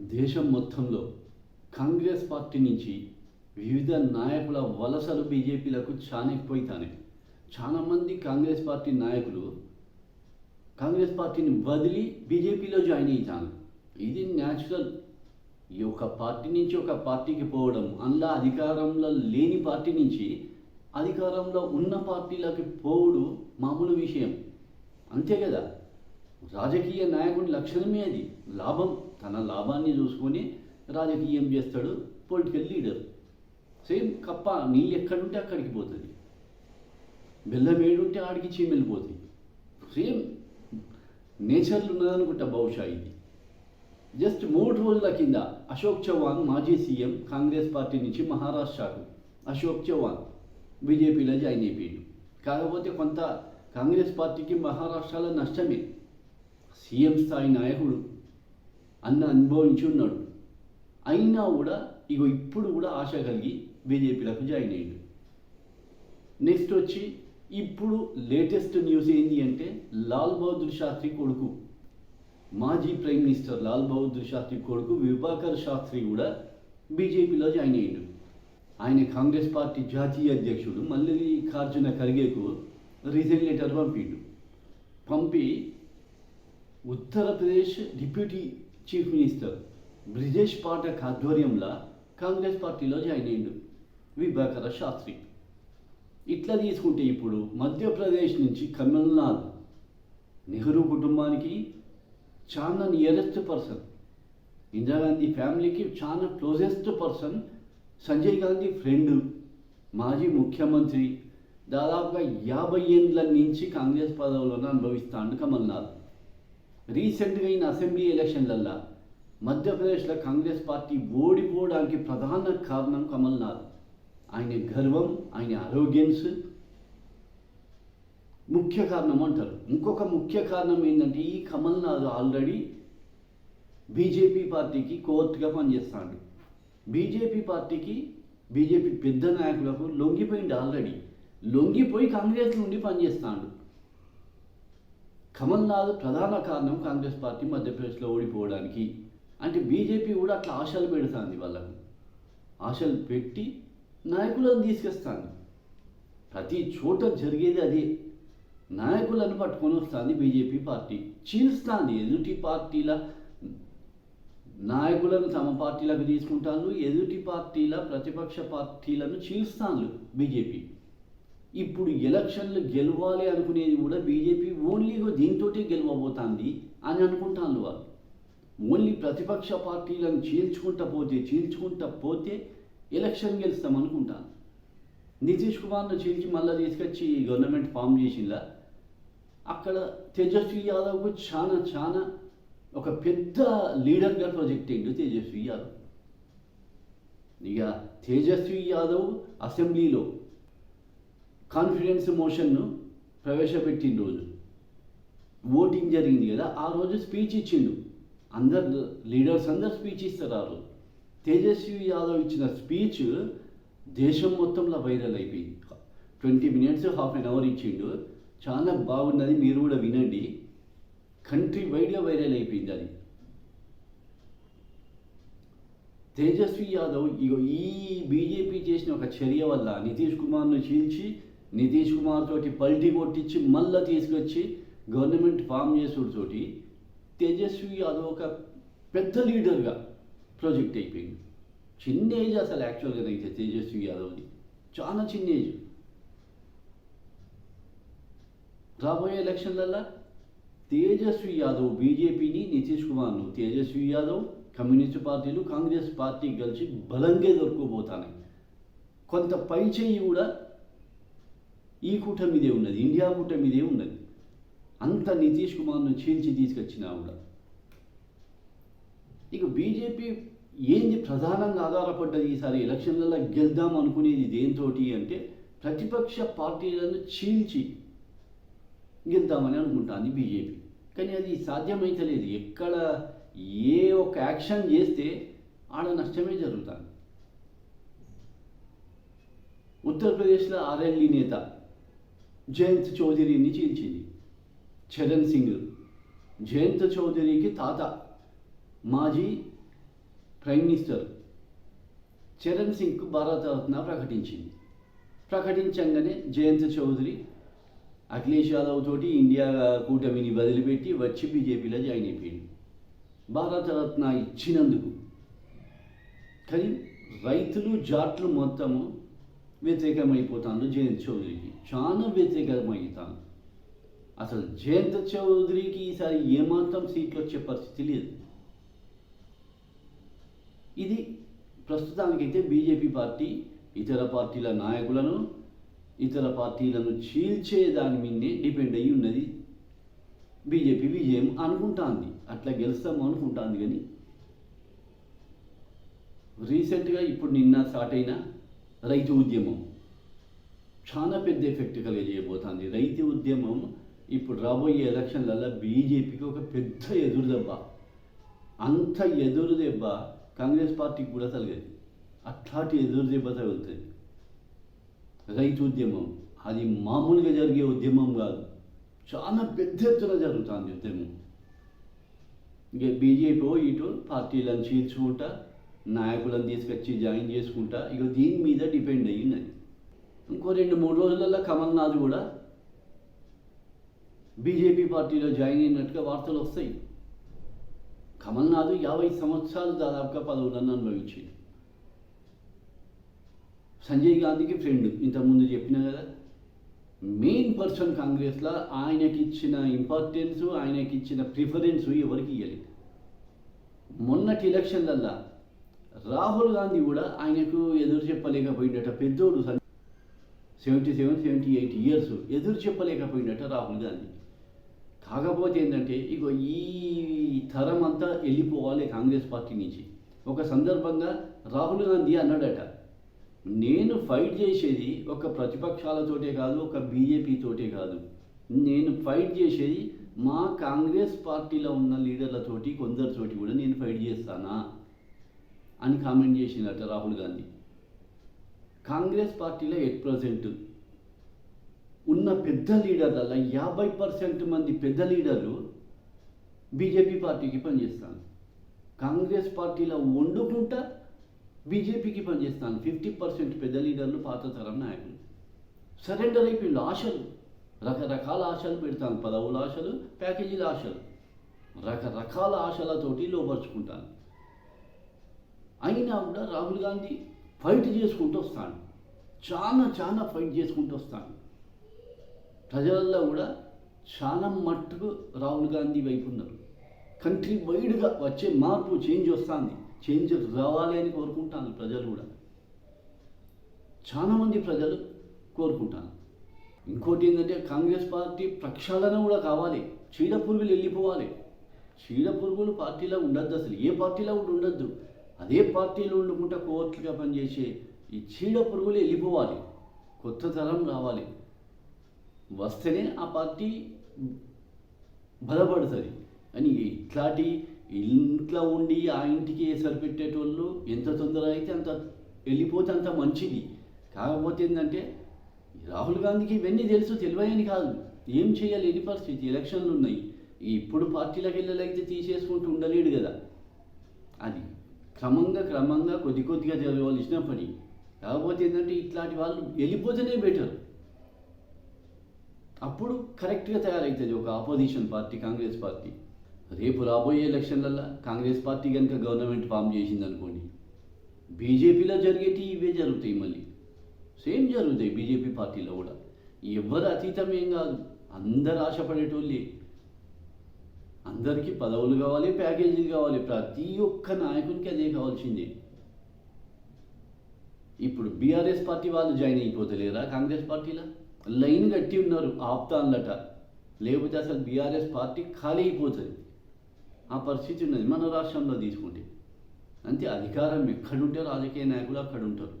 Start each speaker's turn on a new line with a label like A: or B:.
A: దేశం మొత్తంలో కాంగ్రెస్ పార్టీ నుంచి వివిధ నాయకుల వలసలు బీజేపీలకు చాలా ఎక్కువైతానే చాలా మంది కాంగ్రెస్ పార్టీ నాయకులు కాంగ్రెస్ పార్టీని వదిలి బీజేపీలో జాయిన్ అవుతాను ఇది న్యాచురల్ ఈ ఒక పార్టీ నుంచి ఒక పార్టీకి పోవడం అందులో అధికారంలో లేని పార్టీ నుంచి అధికారంలో ఉన్న పార్టీలకి పోవుడు మామూలు విషయం. అంతే కదా? రాజకీయ నాయకుడి లక్షణమే అది. లాభం. తన లాభాన్ని చూసుకొని రాజకీయం చేస్తాడు పొలిటికల్ లీడర్ సేమ్ కప్ప నీళ్ళు ఎక్కడుంటే అక్కడికి పోతుంది. బెల్లం ఏడుంటే ఆడికి చీమెళ్ళిపోతుంది సేమ్ నేచర్లు ఉన్నదనుకుంటా బహుశా ఇది. జస్ట్ మూడు రోజుల కింద అశోక్ చౌహాన్ మాజీ సీఎం కాంగ్రెస్ పార్టీ నుంచి మహారాష్ట్రకు అశోక్ చౌహాన్ బీజేపీలో జాయిన్ అయిపోయాడు. కాకపోతే కొంత కాంగ్రెస్ పార్టీకి మహారాష్ట్రలో నష్టమే. సీఎం స్థాయి నాయకుడు అన్న అనుభవించి ఉన్నాడు. అయినా కూడా ఇగో ఇప్పుడు కూడా ఆశ కలిగి బీజేపీలకు జాయిన్ అయ్యాడు. నెక్స్ట్ వచ్చి ఇప్పుడు లేటెస్ట్ న్యూస్ ఏంటి అంటే లాల్ బహదూర్ శాస్త్రి కొడుకు. మాజీ ప్రైమ్ మినిస్టర్ లాల్ బహదూర్ శాస్త్రి కొడుకు విభాకర్ శాస్త్రి కూడా బీజేపీలో జాయిన్ అయ్యాడు. ఆయన కాంగ్రెస్ పార్టీ జాతీయ అధ్యక్షుడు మల్లికార్జున ఖర్గేకు రీజన్ లెటర్ పంపిండు. పంపి Uttar Pradesh deputy chief minister Brijesh Pathak ఆధ్వర్యంలో కాంగ్రెస్ పార్టీలో జాయిన్ అయ్యిండు. విభాకర శాస్త్రి ఇట్లా తీసుకుంటే ఇప్పుడు మధ్యప్రదేశ్ నుంచి కమల్నాథ్ నెహ్రూ కుటుంబానికి చాలా నియరెస్ట్ పర్సన్ ఇందిరాగాంధీ ఫ్యామిలీకి చాలా closest person Sanjay Gandhi friend మాజీ ముఖ్యమంత్రి దాదాపుగా యాభై ఏండ్ల నుంచి కాంగ్రెస్ పదవులను అనుభవిస్తాడు కమల్నాథ్ రీసెంట్గా అయిన అసెంబ్లీ ఎలక్షన్లల్లో మధ్యప్రదేశ్లో కాంగ్రెస్ పార్టీ ఓడిపోవడానికి ప్రధాన కారణం కమల్నాథ్. ఆయన గర్వం ఆయన ఆరోగ్యన్స్ ముఖ్య కారణం అంటారు. ఇంకొక ముఖ్య కారణం ఏంటంటే ఈ కమల్నాథ్ ఆల్రెడీ బీజేపీ పార్టీకి కోర్టుగా పనిచేస్తాడు. బీజేపీ పార్టీకి బీజేపీ పెద్ద నాయకులకు లొంగిపోయింది ఆల్రెడీ లొంగిపోయి కాంగ్రెస్ నుండి పనిచేస్తాడు. కమల్నాథ్ ప్రధాన కారణం కాంగ్రెస్ పార్టీ మధ్యప్రదేశ్లో ఓడిపోవడానికి. అంటే బీజేపీ కూడా అట్లా ఆశలు పెడుతుంది వాళ్ళకు. ఆశలు పెట్టి నాయకులను తీసుకొస్తాను ప్రతి చోట జరిగేది అదే. నాయకులను పట్టుకొని వస్తుంది బీజేపీ పార్టీ. చీల్స్తుంది. ఎదుటి పార్టీల నాయకులను తమ పార్టీలకు తీసుకుంటాను ఎదుటి పార్టీల ప్రతిపక్ష పార్టీలను చీల్స్తాను బీజేపీ. ఇప్పుడు ఎలక్షన్లు గెలవాలి అనుకునేది కూడా బీజేపీ ఓన్లీ దీంతోటే గెలవబోతుంది అని అనుకుంటాను వాళ్ళు. ఓన్లీ ప్రతిపక్ష పార్టీలను చీల్చుకుంటా పోతే చీల్చుకుంటా పోతే ఎలక్షన్ గెలుస్తాం అనుకుంటాను నితీష్ కుమార్ను చీల్చి మళ్ళీ తీసుకొచ్చి గవర్నమెంట్ ఫామ్ చేసిందా అక్కడ తేజస్వి యాదవ్కు చాలా చాలా ఒక పెద్ద లీడర్గా ప్రొజెక్ట్ అయ్యిండు తేజస్వి యాదవ్. ఇక తేజస్వి యాదవ్ అసెంబ్లీలో కాన్ఫిడెన్స్ మోషన్ను ప్రవేశపెట్టిన రోజు. ఓటింగ్ జరిగింది కదా ఆ రోజు స్పీచ్ ఇచ్చిండు. అందరు లీడర్స్ అందరు స్పీచ్ ఇస్తారు ఆ రోజు. తేజస్వి యాదవ్ ఇచ్చిన స్పీచ్ దేశం మొత్తంలో వైరల్ అయిపోయింది. Twenty minutes half an hour ఇచ్చిండు. చాలా బాగున్నది మీరు కూడా వినండి. కంట్రీ వైడ్గా వైరల్ అయిపోయింది అది. తేజస్వి యాదవ్ ఇగో ఈ బీజేపీ చేసిన ఒక చర్య వల్ల నితీష్ కుమార్ను చీల్చి నితీష్ కుమార్ తోటి పల్టీ కొట్టించి మళ్ళీ తీసుకొచ్చి గవర్నమెంట్ ఫామ్ చేసుడు తోటి తేజస్వి యాదవ్ ఒక పెద్ద లీడర్గా ప్రాజెక్ట్ అయిపోయింది. చిన్న ఏజ్ అసలు యాక్చువల్గా అయితే తేజస్వి యాదవ్ది. చాలా చిన్న ఏజ్ రాబోయే ఎలక్షన్లలో తేజస్వి యాదవ్ బీజేపీని నితీష్ కుమార్ను తేజస్వి యాదవ్ కమ్యూనిస్ట్ పార్టీలు కాంగ్రెస్ పార్టీ కలిసి బలంగా దొరుకుపోతాయి కొంత పై చేయి కూడా ఈ కూటమిదే ఉన్నది ఇండియా కూటమిదే ఉన్నది. అంత నితీష్ కుమార్ను చీల్చి తీసుకొచ్చినా కూడా. ఇక బీజేపీ ఏంది ప్రధానంగా ఆధారపడ్డది ఈసారి ఎలక్షన్లలో? గెలుద్దాం అనుకునేది దేంతోటి అంటే ప్రతిపక్ష పార్టీలను చీల్చి గెలుద్దామని అనుకుంటుంది బీజేపీ. కానీ అది సాధ్యమైతలేదు ఎక్కడ ఏ ఒక యాక్షన్ చేస్తే ఆడ నష్టమే జరుగుతుంది. ఉత్తరప్రదేశ్లో ఆర్ఎల్ఈ నేత జయంత్ చౌదరిని చీల్చింది చరణ్ సింగ్ జయంత్ చౌదరికి తాత మాజీ ప్రైమ్ మినిస్టర్ చరణ్ సింగ్కు భారతరత్న ప్రకటించింది ప్రకటించగానే జయంత్ చౌదరి అఖిలేష్ యాదవ్ తోటి ఇండియా కూటమిని వదిలిపెట్టి వచ్చి బీజేపీలో జాయిన్ అయిపోయింది భారతరత్న ఇచ్చినందుకు కానీ రైతులు జాట్లు మొత్తము వ్యతిరేకమైపోతాను జయంత్ చౌదరికి. చాలా వ్యతిరేకమవుతాను అసలు జయంత్ చౌదరికి ఈసారి ఏమాత్రం సీట్లు వచ్చే పరిస్థితి లేదు. ఇది ప్రస్తుతానికైతే బీజేపీ పార్టీ ఇతర పార్టీల నాయకులను ఇతర పార్టీలను చీల్చే దాని మీదనే డిపెండ్ అయి ఉన్నది. బీజేపీ విజయం అనుకుంటాంది. అట్లా గెలుస్తాము అనుకుంటాంది కానీ రీసెంట్గా ఇప్పుడు నిన్న స్టార్ట్ అయిన రైతు ఉద్యమం. చాలా పెద్ద ఎఫెక్ట్ కలిగజేయబోతోంది. రైతు ఉద్యమం ఇప్పుడు రాబోయే ఎలక్షన్లలో బీజేపీకి ఒక పెద్ద ఎదురుదెబ్బ అంత ఎదురు దెబ్బ కాంగ్రెస్ పార్టీకి కూడా తలగదు. అట్లాంటి ఎదురు దెబ్బ తగులుతుంది. రైతు ఉద్యమం అది మామూలుగా జరిగే ఉద్యమం కాదు. చాలా పెద్ద ఎత్తున జరుగుతుంది ఉద్యమం. ఇక బీజేపీ ఇటు పార్టీలను చీల్చుకుంటా నాయకులను తీసుకొచ్చి జాయిన్ చేసుకుంటా ఇక దీని మీద డిపెండ్ అయ్యి ఇంకో రెండు మూడు రోజులలో కమల్నాథ్ కూడా బీజేపీ పార్టీలో జాయిన్ అయినట్టుగా వార్తలు వస్తాయి. కమల్నాథ్ యాభై సంవత్సరాలు దాదాపుగా పదవులను అనుభవించింది సంజయ్ గాంధీకి ఫ్రెండ్ ఇంతకుముందు చెప్పిన కదా మెయిన్ పర్సన్ కాంగ్రెస్లో ఆయనకి ఇచ్చిన ఇంపార్టెన్స్ ఆయనకి ఇచ్చిన ప్రిఫరెన్స్ ఎవరికి ఇవ్వలేదు మొన్నటి ఎలక్షన్లల్లో రాహుల్ గాంధీ కూడా ఆయనకు ఎదురు చెప్పలేకపోయిందట పెద్దోడు seventy seven seventy eight years ఎదురు చెప్పలేకపోయిందట రాహుల్ గాంధీ. కాకపోతే ఏంటంటే ఇగో ఈ తరం అంతా వెళ్ళిపోవాలి కాంగ్రెస్ పార్టీ నుంచి. ఒక సందర్భంగా రాహుల్ గాంధీ అన్నాడట నేను ఫైట్ చేసేది ఒక ప్రతిపక్షాలతోటే కాదు ఒక బీజేపీతోటే కాదు. నేను ఫైట్ చేసేది మా కాంగ్రెస్ పార్టీలో ఉన్న లీడర్లతోటి కొందరితోటి కూడా నేను ఫైట్ చేస్తానా? అని కామెంట్ చేసిందట రాహుల్ గాంధీ. కాంగ్రెస్ పార్టీలో ఎట్ ప్రజెంట్ ఉన్న పెద్ద లీడర్ల యాభై పర్సెంట్ మంది పెద్ద లీడర్లు బీజేపీ పార్టీకి పనిచేస్తాను కాంగ్రెస్ పార్టీలో వండుకుంటా బీజేపీకి పనిచేస్తాను ఫిఫ్టీ పర్సెంట్ పెద్ద లీడర్లు పాత తరం నాయకులు. సరెండర్ అయిపోయింది ఆశలు. రకరకాల ఆశలు పెడతాను పదవుల ఆశలు ప్యాకేజీల ఆశలు. రకరకాల ఆశలతోటి లోపరుచుకుంటాను అయినా కూడా రాహుల్ గాంధీ ఫైట్ చేసుకుంటూ వస్తాడు. చాలా చాలా ఫైట్ చేసుకుంటూ వస్తాడు. ప్రజలలో కూడా చాలా మట్టుకు రాహుల్ గాంధీ వైపు ఉన్నారు. కంట్రీ వైడ్గా వచ్చే మార్పు చేంజ్ వస్తుంది. చేంజ్ రావాలి అని కోరుకుంటాను ప్రజలు కూడా. చాలామంది ప్రజలు కోరుకుంటాను ఇంకోటి ఏంటంటే కాంగ్రెస్ పార్టీ ప్రక్షాళన కూడా కావాలి. చీడ పురుగులు వెళ్ళిపోవాలి. చీడ పురుగులు పార్టీలో ఉండద్దు అసలు. ఏ పార్టీలో కూడా ఉండద్దు. అదే పార్టీలో ఉండుకుంటే కోర్టుగా పనిచేసే ఈ చీడ పురుగులు వెళ్ళిపోవాలి. కొత్త తరం రావాలి. వస్తేనే ఆ పార్టీ బలపడుతుంది. అని ఇట్లాంటి ఇంట్లో ఉండి ఆ ఇంటికి సరిపెట్టేటోళ్ళు ఎంత తొందర అయితే అంత వెళ్ళిపోతే అంత మంచిది. కాకపోతే ఏంటంటే రాహుల్ గాంధీకి ఇవన్నీ తెలుసు తెలివయని కాదు. ఏం చేయలేని పరిస్థితి. ఎలక్షన్లు ఉన్నాయి. ఇప్పుడు పార్టీలకు వెళ్ళలేకపోతే తీసేసుకుంటూ ఉండలేడు కదా. అది క్రమంగా క్రమంగా కొద్ది కొద్దిగా జరగవలసిన పని. కాకపోతే ఏంటంటే ఇట్లాంటి వాళ్ళు వెళ్ళిపోతేనే బెటర్ అప్పుడు కరెక్ట్గా తయారవుతుంది ఒక ఆపోజిషన్ పార్టీ కాంగ్రెస్ పార్టీ రేపు రాబోయే ఎలక్షన్లలో కాంగ్రెస్ పార్టీ కనుక గవర్నమెంట్ ఫామ్ చేసింది అనుకోండి బీజేపీలో జరిగేటి ఇవే జరుగుతాయి మళ్ళీ. సేమ్ జరుగుతాయి బీజేపీ పార్టీలో కూడా. ఎవరు అతీతం ఏం కాదు. అందరు ఆశపడేటోళ్ళే. అందరికీ పదవులు కావాలి ప్యాకేజీలు కావాలి ప్రతి ఒక్క నాయకునికి అదే కావాల్సింది. ఇప్పుడు బీఆర్ఎస్ పార్టీ వాళ్ళు జాయిన్ అయిపోతలేరా కాంగ్రెస్ పార్టీలో? లైన్ కట్టి ఉన్నారు ఆప్తాన్లట లేకపోతే అసలు బీఆర్ఎస్ పార్టీ ఖాళీ అయిపోతుంది. ఆ పరిస్థితి ఉన్నది మన రాష్ట్రంలో తీసుకుంటే. అంతే అధికారం ఎక్కడుంటే రాజకీయ నాయకులు అక్కడ ఉంటారు